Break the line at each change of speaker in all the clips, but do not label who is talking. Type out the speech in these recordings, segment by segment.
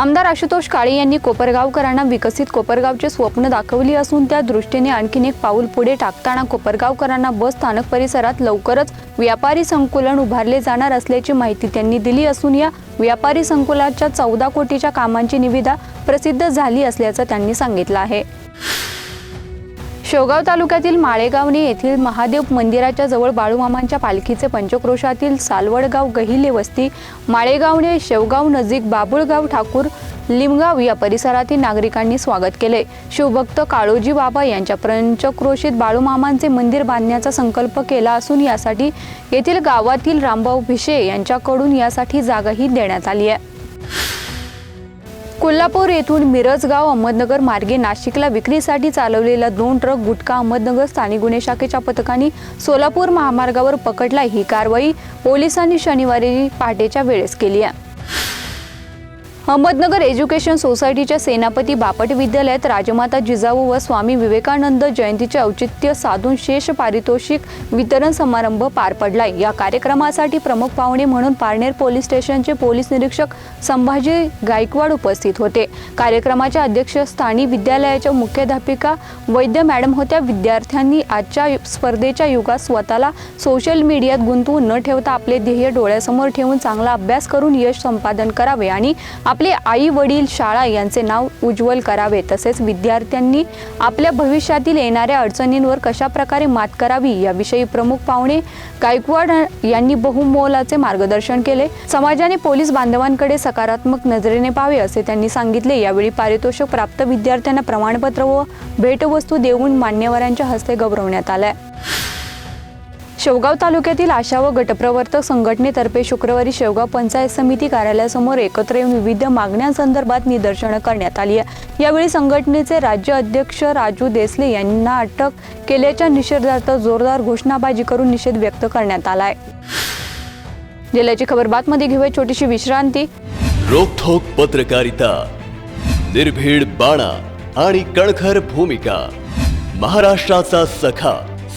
आमदार आशुतोष काळे यांनी कोपरगावकरांना विकसित कोपरगावचे स्वप्न दाखवली असून त्या दृष्टीने आणखीन एक पाऊल पुढे टाकताना कोपरगावकरांना बस स्थानक परिसरात लवकरच व्यापारी संकुलन उभारले जाणार असल्याची माहिती त्यांनी दिली असून या व्यापारी संकुलाच्या चौदा कोटीच्या कामांची निविदा प्रसिद्ध झाली असल्याचं त्यांनी सांगितलं आहे. शेवगाव तालुक्यातील माळेगावणे येथील महादेव मंदिराच्या जवळ बाळूमामांच्या पालखीचे पंचक्रोशातील सालवडगाव गहिले वस्ती माळेगावणे शेवगाव नजीक बाबुळगाव ठाकूर लिमगाव या परिसरातील नागरिकांनी स्वागत केले. शिवभक्त काळोजी बाबा यांच्या पंचक्रोशीत बाळूमामांचे मंदिर बांधण्याचा संकल्प केला असून यासाठी येथील गावातील रामभाऊ भिशे यांच्याकडून यासाठी जागाही देण्यात आली आहे. कोल्हापूर येथून मिरजगाव अहमदनगर मार्गे नाशिकला विक्रीसाठी चालवलेला दोन ट्रक गुटखा अहमदनगर स्थानिक गुन्हे शाखेच्या पथकाने सोलापूर महामार्गावर पकडला. ही कारवाई पोलिसांनी शनिवारी पहाटेच्या वेळेस केली आहे. अहमदनगर एज्युकेशन सोसायटीच्या सेनापती बापट विद्यालयात राजमाता जिजाऊ व स्वामी विवेकानंद जयंतीचे औचित्य साधून शेष पारितोषिक वितरण समारंभ पार पडलाय या कार्यक्रमासाठी प्रमुख पाहुणे म्हणून पारनेर पोलीस स्टेशनचे पोलीस निरीक्षक संभाजी गायकवाड उपस्थित होते. कार्यक्रमाच्या अध्यक्षस्थानी विद्यालयाच्या मुख्याध्यापिका वैद्य मॅडम होत्या. विद्यार्थ्यांनी आजच्या स्पर्धेच्या युगात स्वतःला सोशल मीडियात गुंतवून न ठेवता आपले ध्येय डोळ्यासमोर ठेवून चांगला अभ्यास करून यश संपादन करावे आणि आप आपले आई वडील शाळा यांचे नाव उज्ज्वल करावे तसेच विद्यार्थ्यांनी आपल्या भविष्यातील येणाऱ्या अडचणींवर कशा प्रकारे मात करावी याविषयी प्रमुख पाहुणे गायकवाड यांनी बहुमोलाचे मार्गदर्शन केले. समाजाने पोलीस बांधवांकडे सकारात्मक नजरेने पाहावे असे त्यांनी सांगितले. यावेळी पारितोषिक प्राप्त विद्यार्थ्यांना प्रमाणपत्र व भेटवस्तू देऊन मान्यवरांच्या हस्ते गौरवण्यात आल्या. शेवगाव तालुक्यातील आशा व गटप्रवर्तक संघटनेतर्फे शुक्रवारी शेवगाव पंचायत समिती कार्यालयासमोर एकत्र येऊन विविध मागण्यांसंदर्भात निदर्शनं करण्यात आली आहे. यावेळी संघटनेचे राज्य अध्यक्ष राजू देसले यांना अटक केल्याच्या निषेधार्थ जोरदार घोषणाबाजी करून निषेध व्यक्त करण्यात आलाय जिल्ह्याची खबर बातमध्ये घेऊया. छोटीशी विश्रांती.
रोखोक पत्रकारिता निर्भीड बाणा आणि कणखर भूमिका महाराष्ट्राचा सखा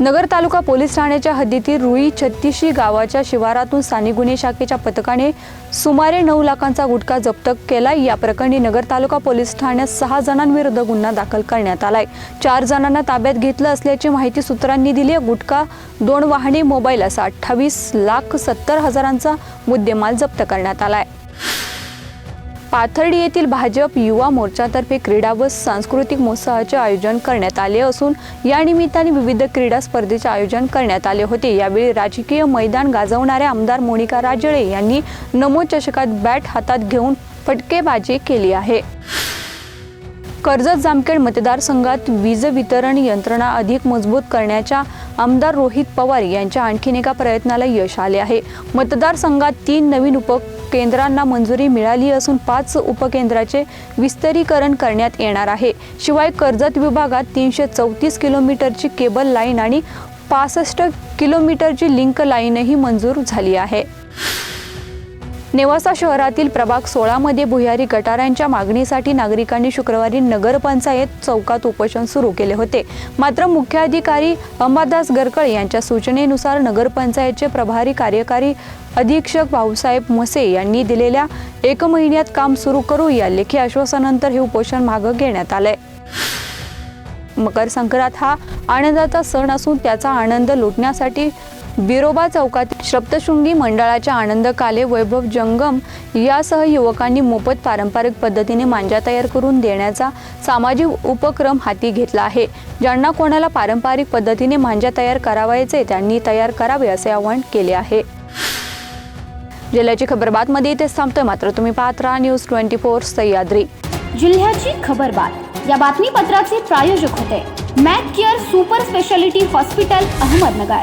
नगर तालुका पोलीस ठाण्याच्या हद्दीतील रुई छत्तीशी गावाच्या शिवारातून स्थानिक गुन्हे शाखेच्या पथकाने सुमारे नऊ लाखांचा गुटखा जप्त केला या प्रकरणी नगर तालुका पोलीस ठाण्यात सहा जणांविरुद्ध गुन्हा दाखल करण्यात आलाय. चार जणांना ताब्यात घेतलं असल्याची माहिती सूत्रांनी दिली आहे. गुटखा दोन वाहने मोबाईल असा अठ्ठावीस लाख सत्तर हजारांचा मुद्देमाल जप्त करण्यात आलाय. पाथर्डी येथील भाजप युवा मोर्चातर्फे क्रीडा व सांस्कृतिक महोत्सवाचे आयोजन करण्यात आले असून या निमित्ताने विविध क्रीडा स्पर्धेचे आयोजन करण्यात आले होते. यावेळी राजकीय मैदान गाजवणाऱ्या आमदार मोनिका राजळे यांनी नमो चषकात बॅट हातात घेऊन फटकेबाजी केली आहे. कर्जत जामखेड मतदारसंघात वीज वितरण यंत्रणा अधिक मजबूत करण्याच्या आमदार रोहित पवार यांच्या आणखीन एका प्रयत्नाला यश आले आहे. मतदारसंघात तीन नवीन उप केंद्रांना मंजुरी मिळाली असून पाच उपकेंद्राचे विस्तारीकरण करण्यात येणार आहे. शिवाय कर्जत विभागात तीनशे चौतीस किलोमीटरची केबल लाईन आणि पासष्ट किलोमीटरची लिंक लाईनही मंजूर झाली आहे. नेवासा शहरातील प्रभाग सोळामध्ये भुयारी गटारांच्या मागणीसाठी नागरिकांनी शुक्रवारी नगरपंचायत चौकात उपोषण सुरू केले होते. मात्र मुख्याधिकारी अंबादास गरकळ यांच्या सूचनेनुसार नगरपंचायतचे प्रभारी कार्यकारी अधीक्षक भाऊसाहेब मसे यांनी दिलेल्या एक महिन्यात काम सुरू करू या लेखी आश्वासनानंतर हे उपोषण मागं घेण्यात आलंय. मकर संक्रांत हा आनंदाचा सण असून त्याचा आनंद लुटण्यासाठी बिरोबा चौकात सप्तशृंगी मंडळाच्या आनंद काले वैभव जंगम यासह युवकांनी मोफत पारंपरिक पद्धतीने मांजा तयार करून देण्याचा सामाजिक उपक्रम हाती घेतला आहे. ज्यांना कोणाला पारंपरिक पद्धतीने मांजा तयार करावायचे त्यांनी तयार करावे असे आवाहन केले आहे. जिल्ह्याची खबर बातमध्ये इथेच थांबतोय. मात्र तुम्ही पाहत राहा न्यूज ट्वेंटी फोर सह्याद्री.
जिल्ह्याची खबरबात या बातमीपत्राचे प्रायोजक होते. Mac care super speciality hospital Ahmednagar.